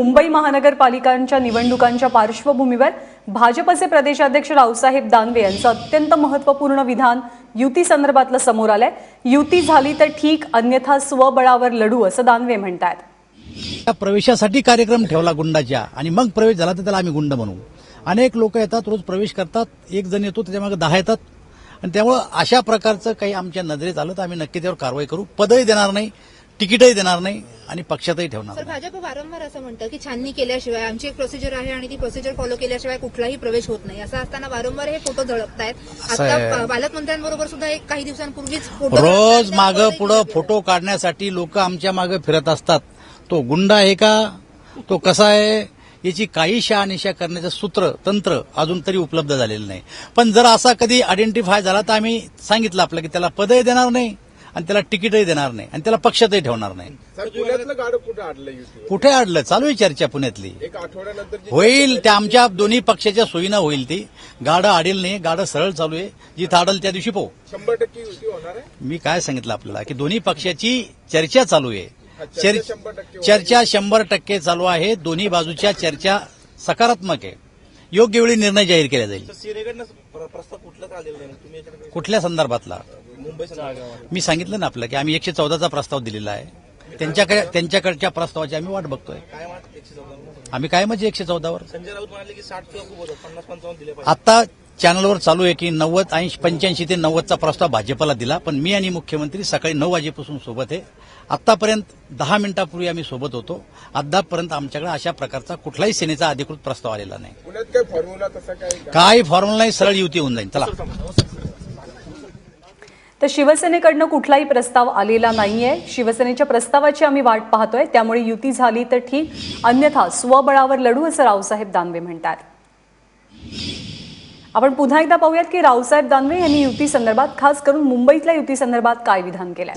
मुंबई महानगरपालिकांच्या निवडणुकांच्या पार्श्वभूमीवर भाजपचे प्रदेशाध्यक्ष रावसाहेब दानवे यांचं अत्यंत महत्त्वपूर्ण विधान युती संदर्भातलं समोर आलंय. युती झाली तर ठीक अन्यथा स्वबळावर लढू असं दानवे म्हणतात त्या प्रवेशासाठी कार्यक्रम ठेवला गुंडाच्या आणि मग प्रवेश झाला तर त्याला आम्ही गुंड म्हणू. अनेक लोक येतात रोज प्रवेश करतात एक जण येतो त्याच्यामागे दहा येतात. आणि त्यामुळं अशा प्रकारचं काही आमच्या नजरेत आलं तर आम्ही नक्की त्यावर कारवाई करू. पदही देणार नाही. तिकीटही देणार नाही आणि पक्षातही ठेवणार सर नाही. भाजप वारंवार असं म्हणतं की छाननी केल्याशिवाय आमची एक प्रोसिजर आहे आणि ती प्रोसिजर फॉलो केल्याशिवाय कुठलाही प्रवेश होत नाही. असं असताना वारंवार हे फोटो झळकतायत. असं आहे. आता पालकमंत्र्यांबरोबर सुद्धा एक काही दिवसांपूर्वीच फोटो रोज. मागं पुढं फोटो काढण्यासाठी लोक आमच्या मागे फिरत असतात. तो गुंडा आहे का? तो कसा आहे? याची काही शहानिशा करण्याचं सूत्र तंत्र अजून तरी उपलब्ध झालेलं नाही. पण जर असा कधी आयडेंटिफाय झाला तर आम्ही सांगितलं आपलं की त्याला पदही देणार नाही. आणि त्याला तिकीटही देणार नाही आणि त्याला पक्षातही ठेवणार नाही. सर पुण्यातलं गाडं कुठं अडलं अडलं चालू आहे चर्चा पुण्यातली. एक आठवड्यानंतर जी होईल त्या आमच्या दोन्ही पक्षाच्या सोयीनं होईल ती. गाडं आडेल नाही गाडं सरळ चालू आहे. जिथं आडल त्या दिवशी पाहू. शंभर टक्के युती होणार आहे? मी काय सांगितलं आपल्याला? की दोन्ही पक्षाची चर्चा चालू आहे. चर्चा चर- शंभर टक्के होणार. चर्चा शंभर टक्के चालू आहे. दोन्ही बाजूच्या चर्चा सकारात्मक आहे. योग्य वेळी निर्णय जाहीर केला जाईल. कुठल्या संदर्भातला? मी सांगितलं ना आपलं की आम्ही एकशे चौदाचा प्रस्ताव दिलेला आहे. त्यांच्याकडे त्यांच्याकडच्या प्रस्तावाची आम्ही वाट बघतोय. आम्ही काय म्हणजे एकशे चौदावर? संजय राऊत म्हणाले की साठ किंवा खूप होतं पन्नास पंचावन्न दिले पाहिजे. आता चॅनलवर चालू आहे की नव्वद ऐंशी पंच्याऐंशी ते नव्वदचा प्रस्ताव भाजपला दिला पण मी आणि मुख्यमंत्री सकाळी नऊ वाजेपासून सोबत आहे. आतापर्यंत दहा मिनिटापूर्वी आम्ही सोबत होतो. अद्यापपर्यंत आमच्याकडे अशा प्रकारचा कुठलाही सेनेचा अधिकृत प्रस्ताव आलेला नाही. काय? काही फॉर्म्युला नाही सरळ युती होऊन जाईल. चला. तर शिवसेनेकडनं कुठलाही प्रस्ताव आलेला नाहीये. शिवसेनेच्या प्रस्तावाची आम्ही वाट पाहतोय. त्यामुळे युती झाली तर ठीक. अन्यथा स्वबळावर लढू असं रावसाहेब दानवे म्हणतात. आपण पुन्हा एकदा पाहूयात की रावसाहेब दानवे यांनी युती संदर्भात खास करून मुंबईतल्या युती संदर्भात काय विधान केलंय?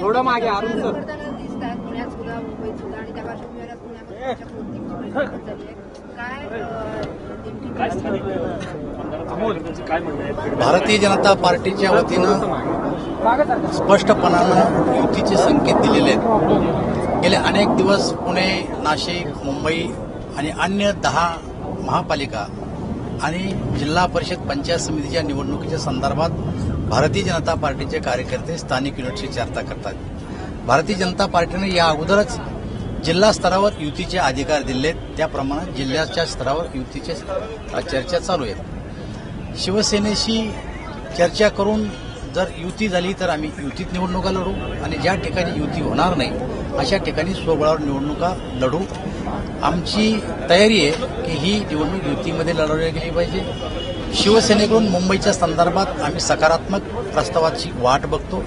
थोडं मागे अरुण सर दिसतात पुण्यात सुद्धा मुंबईत सुद्धा आणि त्या पार्श्वभूमीवर पुण्यामध्ये भारतीय जनता पार्टीच्या वतीनं स्पष्टपणानं युतीचे संकेत दिलेले आहेत. गेले अनेक दिवस पुणे नाशिक मुंबई आणि अन्य दहा महापालिका आणि जिल्हा परिषद पंचायत समितीच्या निवडणुकीच्या संदर्भात भारतीय जनता पार्टीचे कार्यकर्ते स्थानिक युनिटशी चर्चा करतात. भारतीय जनता पार्टीने या अगोदरच जिल्हा स्तरावर युतीचे अधिकार दिले आहेत त्याप्रमाणे जिल्ह्याच्या स्तरावर युतीचे चर्चा चालू आहेत. शिवसेनेशी चर्चा करून जर युती झाली तर आम्ही युतीत निवडणुका लढू आणि ज्या ठिकाणी युती होणार नाही अशा ठिकाणी स्वबळावर निवडणुका लढू. आमची तयारी आहे की ही निवडणूक युतीमध्ये लढवली गेली पाहिजे. शिवसेनेकडून मुंबईच्या संदर्भात आम्ही सकारात्मक प्रस्तावाची वाट बघतो.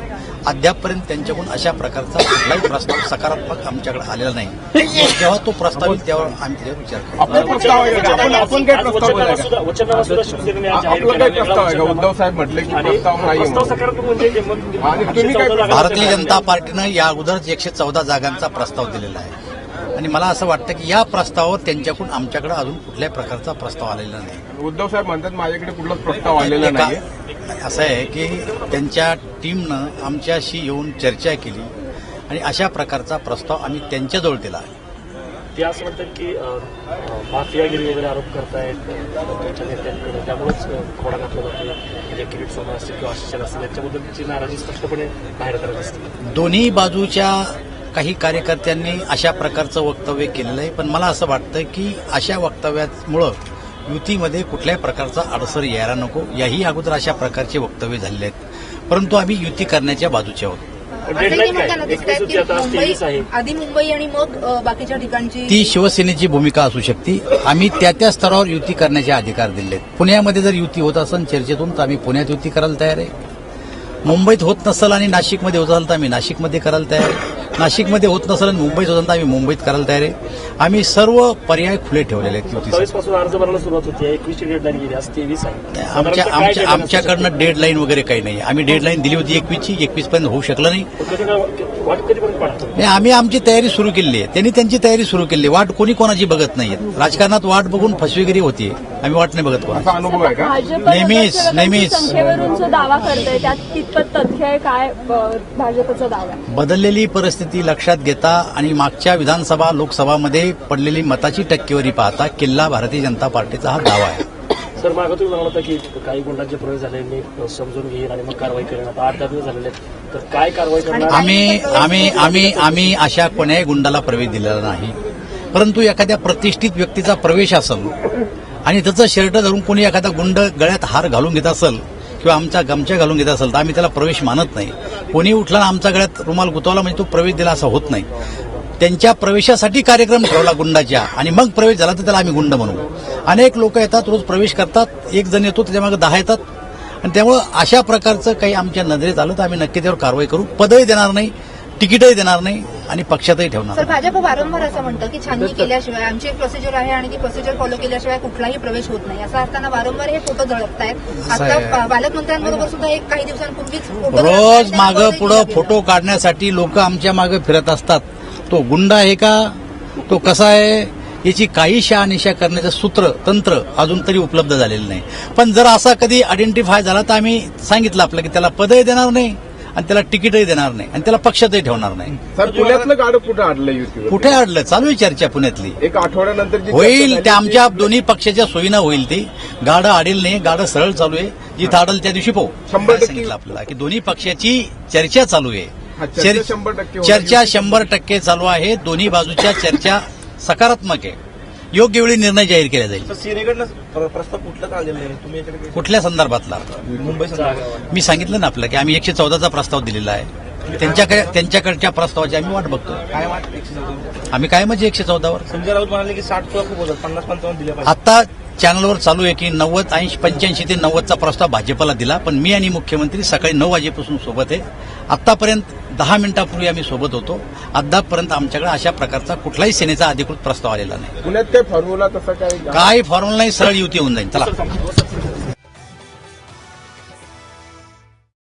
अद्यापपर्यंत त्यांच्याकडून अशा प्रकारचा कुठलाही प्रस्ताव सकारात्मक आमच्याकडे आलेला नाही. जेव्हा तो प्रस्ताव येईल तेव्हा आम्ही त्याच्यावर विचार करू. आपला प्रस्ताव आहे का? आपण आपण काय प्रस्ताव बोलाय का वचननामा सुद्धा शिवसेनेने आज जाहीर आपलं केला काय प्रस्ताव आहे का? उद्धव साहेब म्हटले की आणि प्रस्ताव नाही प्रस्ताव म्हणून. सकारात्मक म्हणजे भारतीय जनता पार्टीनं या अगोदरच एकशे चौदा जागांचा प्रस्ताव दिलेला आहे. आणि मला असं वाटतं की या प्रस्तावावर त्यांच्याकडून आमच्याकडे अजून कुठल्याही प्रकारचा प्रस्ताव आलेला नाही. उद्धव साहेब म्हणतात माझ्याकडे कुठलाच प्रस्ताव आलेला नाहीये. असं आहे की त्यांच्या टीमनं आमच्याशी येऊन चर्चा केली आणि अशा प्रकारचा प्रस्ताव आम्ही त्यांच्याजवळ दिला. आहे ते असं म्हणतात की माफियागिरी वगैरे आरोप करतायत अ, त्यांच्या नेत्यांकडे. त्यामुळेच खोडा घातला जातो म्हणजे किरीट सोमन असतील किंवा आशिषन असतील याच्याबद्दलची नाराजी स्पष्टपणे बाहेर करत असते दोन्ही बाजूच्या काही कार्यकर्त्यांनी अशा प्रकारचं वक्तव्य केलेलं आहे. पण मला असं वाटतं की अशा वक्तव्यामुळं युतीमध्ये कुठल्याही प्रकारचा अडसर यायला नको. याही अगोदर अशा प्रकारचे वक्तव्य झालेले आहेत. परंतु आम्ही युती करण्याच्या बाजूचे आहोत. आधी मुंबई आणि मग बाकीच्या ठिकाणची ती शिवसेनेची भूमिका असू शकते. आम्ही त्या त्या स्तरावर युती करण्याचे अधिकार दिले आहेत. पुण्यामध्ये जर युती होत असेल चर्चेतून तर आम्ही पुण्यात युती करायला तयार आहे. मुंबईत होत नसेल आणि नाशिकमध्ये होत असेल तर आम्ही नाशिकमध्ये करायला तयार आहे. नाशिकमध्ये होत नसेल आणि मुंबईत होतं आम्ही मुंबईत करायला तयार आहे आम्ही सर्व पर्याय खुले ठेवलेले आहेत अर्ज भरायला सुरुवात होती एकवीसची डेडलाईन गेली आज तेवीस आहे. आमच्या आमच्या? आमच्याकडनं डेडलाईन वगैरे काही नाही. आम्ही डेडलाईन दिली होती एकवीसची एकवीस पर्यंत होऊ शकलं नाही. नाही, आम्ही आमची तयारी सुरू केली आहे. त्यांनी त्यांची तयारी सुरू केली आहे. वाट कोणी कोणाची बघत नाहीये राजकारणात वाट बघून फसवेगिरी होतीये आम्ही वाट नाही बघत कोणाची. असा अनुभव आहे का? भाजप नेहमीच, नेहमीच. दावा करताय त्यात कितपत तथ्य आहे काय भाजपचा दावा? बदललेली परिस्थिती लक्षात घेता आणि मागच्या विधानसभा लोकसभामध्ये पडलेली मताची टक्केवारी पाहता किल्ला भारतीय जनता पार्टीचा हा दावा आहे. सर मागं तुम्ही म्हणाला होता की काही गुंडांचे प्रवेश झाले मी समजून घेईन आणि मग कारवाई करेन. आता आठ दिवस झालेले तर काय कारवाई करणार? आम्ही आम्ही आम्ही आम्ही अशा कोण्याही गुंडाला प्रवेश दिलेला नाही. परंतु एखाद्या प्रतिष्ठित व्यक्तीचा प्रवेश असेल आणि त्याचं शर्ट धरून कोणी एखादा गुंड गळ्यात हार घालून घेत असेल किंवा आमच्या गमछा घालून घेत असेल तर आम्ही त्याला प्रवेश मानत नाही. कोणी उठला आणि आमच्या गळ्यात रुमाल गुतवला म्हणजे तो प्रवेश दिला असं होत नाही. त्यांच्या प्रवेशासाठी कार्यक्रम ठेवला गुंडाच्या आणि मग प्रवेश झाला तर त्याला आम्ही गुंड म्हणू. अनेक लोक येतात रोज प्रवेश करतात एक जण येतो त्याच्यामागे दहा येतात. आणि त्यामुळं अशा प्रकारचं काही आमच्या नजरेत आलं तर आम्ही नक्की त्यावर कारवाई करू. पदही देणार नाही. तिकीटही देणार नाही आणि पक्षातही ठेवणार सर. भाजप वारंवार असं म्हणतं की छाननी केल्याशिवाय आमची एक प्रोसिजर आहे आणि ती प्रोसिजर फॉलो केल्याशिवाय कुठलाही प्रवेश होत नाही. असं असताना वारंवार हे फोटो झळकतायत. असं आता पालकमंत्र्यांबरोबर सुद्धा एक काही दिवसांपूर्वीच फोटो रोज मागं पुढं फोटो काढण्यासाठी लोक आमच्या मागे फिरत असतात. तो गुंड आहे का? तो कसा आहे? याची काही शहानिशा करण्याचं सूत्र तंत्र अजून तरी उपलब्ध झालेलं नाही. पण जर असा कधी आयडेंटिफाय झाला तर आम्ही सांगितलं आपलं की त्याला पदही देणार नाही. आणि त्याला तिकीटही देणार नाही आणि त्याला पक्षातही ठेवणार नाही. सर पुण्यातलं गाडं कुठं अडलं युतीवर कुठे अडलं चालू आहे चर्चा पुण्यातली. एक आठवड्यानंतर जी चर्चा होईल झाली ते आमच्या ती- दोन्ही पक्षाच्या सोयीनं होईल ती. गाडं आडेल नाही गाडं सरळ चालू आहे. जिथं आडल त्या दिवशी पाहू. शंभर टक्के- सांगितलं आपल्याला? की दोन्ही पक्षाची चर्चा चालू आहे. चर्चा चर- शंभर टक्के होणार. चर्चा शंभर टक्के चालू आहे. दोन्ही बाजूच्या चर्चा सकारात्मक आहे. योग्य वेळी निर्णय जाहीर केला जाईल. सिनेकडनं प्रस्ताव आलेला तुम्ही याच्याकडे कुठल्या संदर्भातला? मुंबई संदर्भात. मी सांगितलं ना आपलं की आम्ही एकशे चौदाचा प्रस्ताव दिलेला आहे. त्यांच्याकडे त्यांच्याकडच्या प्रस्तावाची आम्ही वाट बघतो. काय वाटतं एकशे चौदा? आम्ही काय म्हणजे एकशे चौदावर? संजय राऊत म्हणाले की साठ किंवा खूप होतात पन्नास पंचावन्न दिले पाहिजे. आता चॅनलवर चालू आहे की नव्वद ऐंशी पंच्याऐंशी ते नव्वदचा प्रस्ताव भाजपला दिला पण मी आणि मुख्यमंत्री सकाळी नऊ वाजेपासून सोबत आहे. आतापर्यंत दहा मिनिटापूर्वी आम्ही सोबत होतो. अद्यापर्यंत आमच्याकडे अशा प्रकारचा कुठलाही सेनेचा अधिकृत प्रस्ताव आलेला नाही. पुण्यात काही फॉर्म्युला तसा काय काय फॉर्म्युला नाही सरळ युती होऊन जाईल. चला.